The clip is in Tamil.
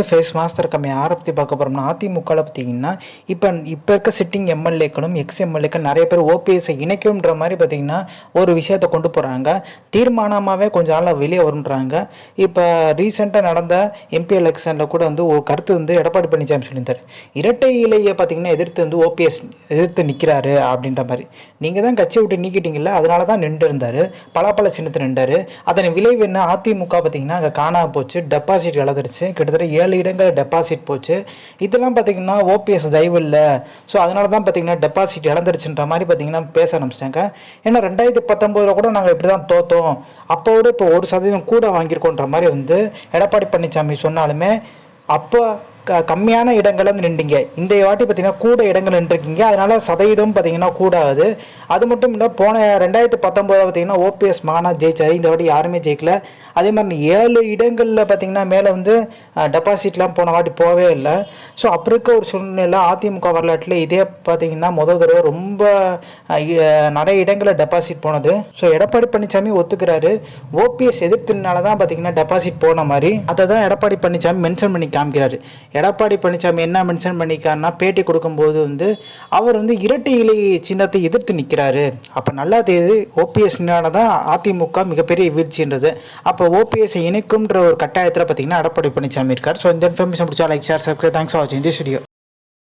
டு ஃபேஸ் மாஸ்டர் கம்மி யாரை பற்றி பார்க்க போகிறோம்னா அதிமுகவில் பார்த்தீங்கன்னா இப்போ இப்போ இருக்க சிட்டிங் எம்எல்ஏக்களும் எக்ஸ் எம்எல்ஏக்கள் நிறைய பேர் ஓபிஎஸ்ஸை இணைக்கும்ன்ற மாதிரி பார்த்தீங்கன்னா ஒரு விஷயத்தை கொண்டு போகிறாங்க தீர்மானமாகவே கொஞ்சம் ஆளாக வெளியே வருன்றாங்க இப்போ ரீசெண்டாக நடந்த எம்பி எலெக்ஷனில் கூட வந்து ஒரு கருத்து வந்து எடப்பாடி பழனிசாமி சொல்லியிருந்தார். இரட்டை இலையை பார்த்தீங்கன்னா எதிர்த்து வந்து ஓபிஎஸ் எதிர்த்து நிற்கிறாரு அப்படின்ற மாதிரி. நீங்கள் தான் கட்சியை விட்டு நீக்கிட்டீங்களா அதனால தான் நின்று இருந்தார். பல சின்னத்தில் நின்றார். அதன் விளைவு என்ன? அதிமுக பார்த்தீங்கன்னா அங்கே காணாமல் போச்சு. டெபாசிட் இழந்துருச்சு. கிட்டத்தட்ட ஏழு இடங்கள் டெபாசிட் போச்சு. இதெல்லாம் பார்த்தீங்கன்னா ஓபிஎஸ் தயவு இல்லை. ஸோ அதனால தான் பார்த்தீங்கன்னா டெபாசிட் இழந்துருச்சுன்ற மாதிரி பார்த்தீங்கன்னா பேச ஆரம்பிச்சிட்டாங்க. ஏன்னா ரெண்டாயிரத்தி பத்தொம்போதில் கூட நாங்கள் இப்படி தான் தோத்தோம். அப்போ விட இப்போ ஒரு சதவீதம் கூட வாங்கியிருக்கோன்ற மாதிரி வந்து எடப்பாடி பழனிசாமி சொன்னாலுமே அப்போ கம்மியான இடங்களில் வந்து நின்றீங்க. இந்த வாட்டி பார்த்தீங்கன்னா கூட இடங்கள் நின்றுருக்கீங்க. அதனால் சதவீதம் பார்த்தீங்கன்னா கூடாது. அது மட்டும் இல்லை போன ரெண்டாயிரத்தி பத்தொம்போதில் பார்த்தீங்கன்னா ஓபிஎஸ் மகனா ஜெயிச்சார். இந்த வாட்டி யாருமே ஜெயிக்கல. அதே மாதிரி ஏழு இடங்களில் பார்த்தீங்கன்னா மேலே வந்து டெபாசிட்லாம் போன வாட்டி போகவே இல்லை. ஸோ அப்படி இருக்க ஒரு சூழ்நிலை அதிமுக வரலாற்றில் இதே பார்த்தீங்கன்னா முதல் தடவை ரொம்ப நிறைய இடங்களில் டெபாசிட் போனது. ஸோ எடப்பாடி பழனிசாமி ஒத்துக்கிறாரு. ஓபிஎஸ் எதிர்த்தினால தான் பார்த்தீங்கன்னா டெபாசிட் போன மாதிரி. அதை தான் எடப்பாடி பழனிசாமி மென்ஷன் பண்ணி காமிக்கிறாரு. எடப்பாடி பழனிசாமி என்ன மென்ஷன் பண்ணிக்காருன்னா பேட்டி கொடுக்கும்போது வந்து அவர் வந்து இரட்டை இலை சின்னத்தை எதிர்த்து நிற்கிறாரு அப்போ நல்லா தெரியுது ஓபிஎஸ்னால தான் அதிமுக மிகப்பெரிய வீழ்ச்சின்றது அப்போ ஓபிஎஸ் இணைக்கும்ன்ற ஒரு கட்டாயத்தில் பார்த்தீங்கன்னா எடப்பாடி பழனிசாமி இருக்கார். ஸோ இந்த இன்ஃபர்மேஷன் பிடிச்சா like share subscribe thanks for வாட்சிங் திஸ் வீடியோ